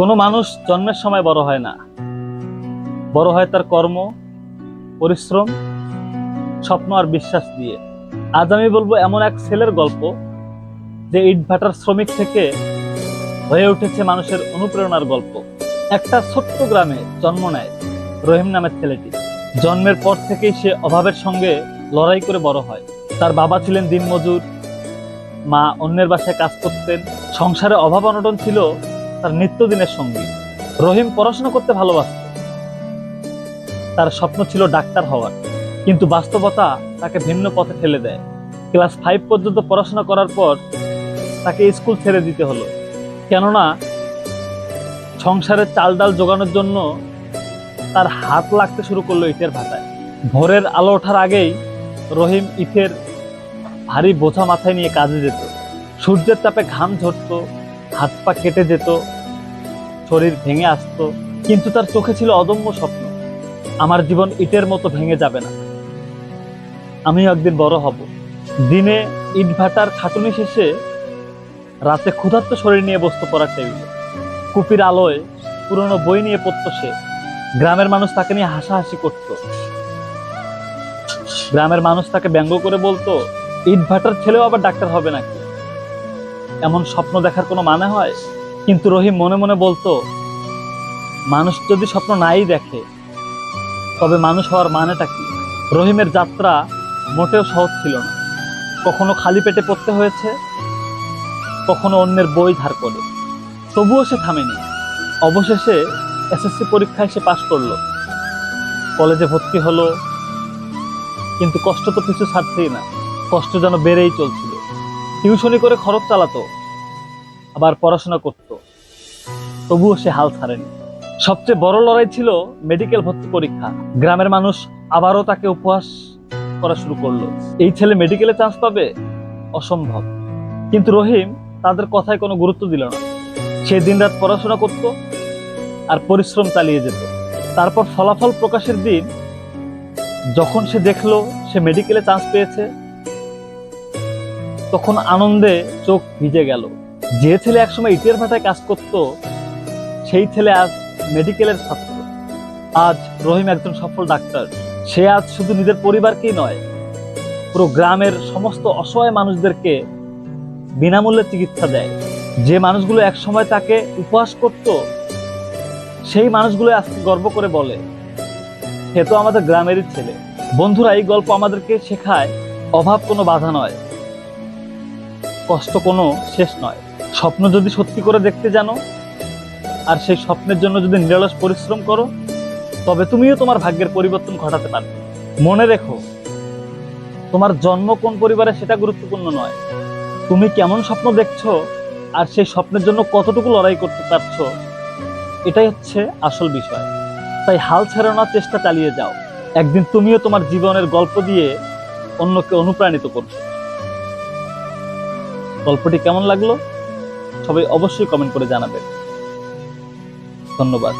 কোনো মানুষ জন্মের সময় বড় হয় না। বড় হয় তার কর্ম, পরিশ্রম, স্বপ্ন আর বিশ্বাস দিয়ে। আজ আমি বলব এমন এক ছেলের গল্প যে ইটভাটার শ্রমিক থেকে হয়ে উঠেছে মানুষের অনুপ্রেরণার গল্প। একটা ছোট্ট গ্রামে জন্ম নেয় রহিম নামের ছেলেটি। জন্মের পর থেকেই সে অভাবের সঙ্গে লড়াই করে বড় হয়। তার বাবা ছিলেন দিনমজুর, মা অন্যের বাসায় কাজ করতেন। সংসারে অভাব অনটন ছিল তার নিত্যদিনের সঙ্গী। রহিম পড়াশোনা করতে ভালোবাসত। তার স্বপ্ন ছিল ডাক্তার হওয়ার। কিন্তু বাস্তবতা তাকে ভিন্ন পথে ঠেলে দেয়। ক্লাস ফাইভ পর্যন্ত পড়াশোনা করার পর তাকে স্কুল ছেড়ে দিতে হলো। কেননা সংসারের চাল ডাল জোগানোর জন্য তার হাত লাগতে শুরু করল ইটের ভাটায়। ভোরের আলো ওঠার আগেই রহিম ইটের ভারী বোঝা মাথায় নিয়ে কাজে যেত। সূর্যের তাপে ঘাম ঝরতো হাত পা কেটে যেত, শরীর ভেঙে আসতো, কিন্তু তার চোখে ছিল অদম্য স্বপ্ন। আমার জীবন ইটের মতো ভেঙে যাবে না। আমিও একদিন বড় হব। দিনে ইট ভাটার খাটুনি শেষে রাতে ক্ষুধার্ত শরীর নিয়ে বসতো পড়ার টেবিলে। কুপির আলোয় পুরনো বই নিয়ে পড়তো সে। গ্রামের মানুষ তাকে নিয়ে হাসাহাসি করত। গ্রামের মানুষ তাকে ব্যঙ্গ করে বলতো, ইট ভাটার ছেলেও আবার ডাক্তার হবে নাকি? এমন স্বপ্ন দেখার কোনো মানে হয়? কিন্তু রহিম মনে মনে বলতো, মানুষ যদি স্বপ্ন নাই দেখে, তবে মানুষ হওয়ার মানেটা কি? রহিমের যাত্রা মোটেও সহজ ছিল না। কখনো খালি পেটে পড়তে হয়েছে, কখনো অন্যের বই ধার করে। তবুও সে থামেনি। অবশেষে এসএসসি পরীক্ষায় সে পাশ করল। কলেজে ভর্তি হলো, কিন্তু কষ্ট তো কিছু ছাড়ছেই না। কষ্ট যেন বেড়েই চলছিল টিউশনি করে খরচ চালাতো, আবার পড়াশোনা করত। তবুও সে হাল ছাড়েনি। সবচেয়ে বড় লড়াই ছিল মেডিকেল ভর্তি পরীক্ষা। গ্রামের মানুষ আবারও তাকে উপহাস করা শুরু করল। এই ছেলে মেডিকেলে চান্স পাবে? অসম্ভব। কিন্তু রহিম তাদের কথায় কোনো গুরুত্ব দিল না। সে দিনরাত পড়াশোনা করত আর পরিশ্রম চালিয়ে যেত। তারপর ফলাফল প্রকাশের দিন যখন সে দেখল সে মেডিকেলে চান্স পেয়েছে তখন আনন্দে চোখ ভিজে গেল। যে ছেলে একসময় ইটের ভাটায় কাজ করত, সেই ছেলে আজ মেডিকেলের ছাত্র। আজ রহিম একজন সফল ডাক্তার। সে আজ শুধু নিজের পরিবারকেই নয়, পুরো গ্রামের সমস্ত অসহায় মানুষদেরকে বিনামূল্যে চিকিৎসা দেয়। যে মানুষগুলো একসময় তাকে উপহাস করত, সেই মানুষগুলো আজকে গর্ব করে বলে, সে তো আমাদের গ্রামেরই ছেলে। বন্ধুরা, এই গল্প আমাদেরকে শেখায়, অভাব কোনো বাধা নয়। কষ্ট কোনো শেষ নয়। স্বপ্ন যদি সত্যি করে দেখতে জানো, আর সেই স্বপ্নের জন্য যদি নিরলস পরিশ্রম করো, তবে তুমিও তোমার ভাগ্যের পরিবর্তন ঘটাতে পারবে। মনে রেখো, তোমার জন্ম কোন পরিবারে সেটা গুরুত্বপূর্ণ নয়। তুমি কেমন স্বপ্ন দেখছ, আর সেই স্বপ্নের জন্য কতটুকু লড়াই করতে পারছ, এটাই হচ্ছে আসল বিষয়। তাই হাল ছেড়ানোর চেষ্টা চালিয়ে যাও। একদিন তুমিও তোমার জীবনের গল্প দিয়ে অন্যকে অনুপ্রাণিত করবে। গল্পটি কেমন লাগল? সবাই অবশ্যই কমেন্ট করে জানাবেন ধন্যবাদ।